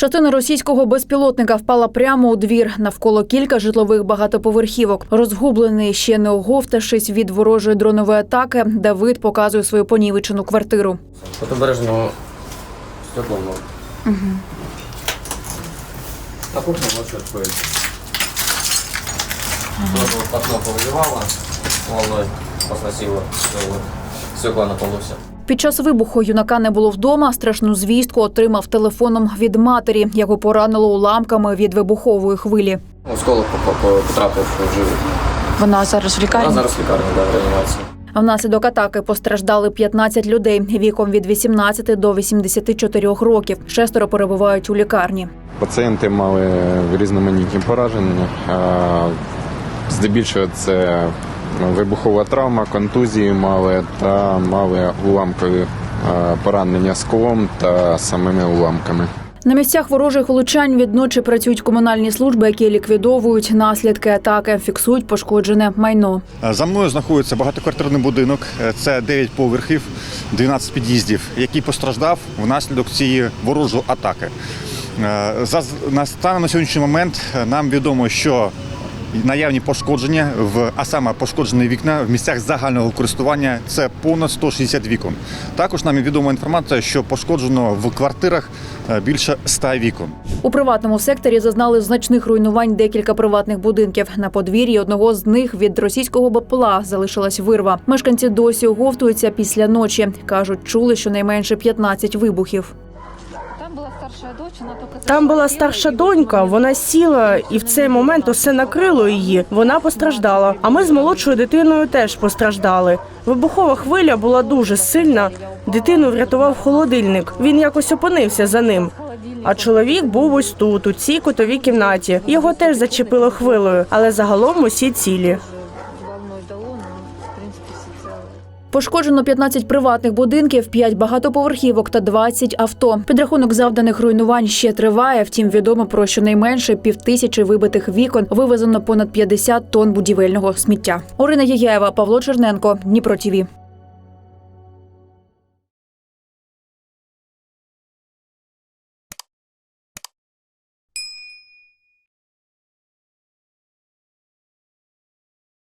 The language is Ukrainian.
Частина російського безпілотника впала прямо у двір навколо кілька житлових багатоповерхівок. Розгублений, ще не оговтавшись від ворожої дронової атаки, Давид показує свою понівечену квартиру. От обережно стекло. Угу. На кухне ночью открыть. Тоже вот окно повыливало, волной посносило. Всё, вот. Стекла на полу все. Під час вибуху юнака не було вдома. Страшну звістку отримав телефоном від матері. Його поранило уламками від вибухової хвилі. Осколок по- по- потрапив в живіт. Вона зараз в А зараз в лікарні, да, в реанімації. Внаслідок атаки постраждали 15 людей віком від 18 до 84 років. Шестеро перебувають у лікарні. Пацієнти мали різноманітні пораження. Здебільшого це вибухова травма, контузії мали та мали уламкові а, поранення склом та самими уламками. На місцях ворожих влучань відночі працюють комунальні служби, які ліквідовують наслідки атаки, фіксують пошкоджене майно. Е, За мною знаходиться багатоквартирний будинок. Е, Це 9 поверхів, 12 під'їздів, який постраждав внаслідок цієї ворожої атаки. Е, За на станом на сьогоднішній момент е, нам відомо, що наявні пошкодження в а саме пошкоджені вікна в місцях загального користування це понад 160 вікон. Також нам відома інформація, що пошкоджено в квартирах е, більше 100 вікон. У приватному секторі зазнали значних руйнувань декілька приватних будинків. На подвір'ї одного з них від російського БПЛА залишилась вирва. Мешканці досі оговтуються після ночі. кажуть, чули щонайменше 15 вибухів. Там була старша донька, вона сіла, і в цей момент усе накрило її. Вона постраждала. А ми з молодшою дитиною теж постраждали. Вибухова хвиля була дуже сильна. Дитину врятував холодильник. Він якось опинився за ним. А чоловік був ось тут, у цій котовій кімнаті. Його теж зачепило хвилею, але загалом усі цілі. Пошкоджено 15 приватних будинків, 5 багатоповерхівок та 20 авто. Підрахунок завданих руйнувань ще триває. Втім, відомо про щонайменше півтисячі вибитих вікон вивезено понад 50 тонн будівельного сміття. Орина Єяєва, Павло Черненко, Дніпро ТІВІ.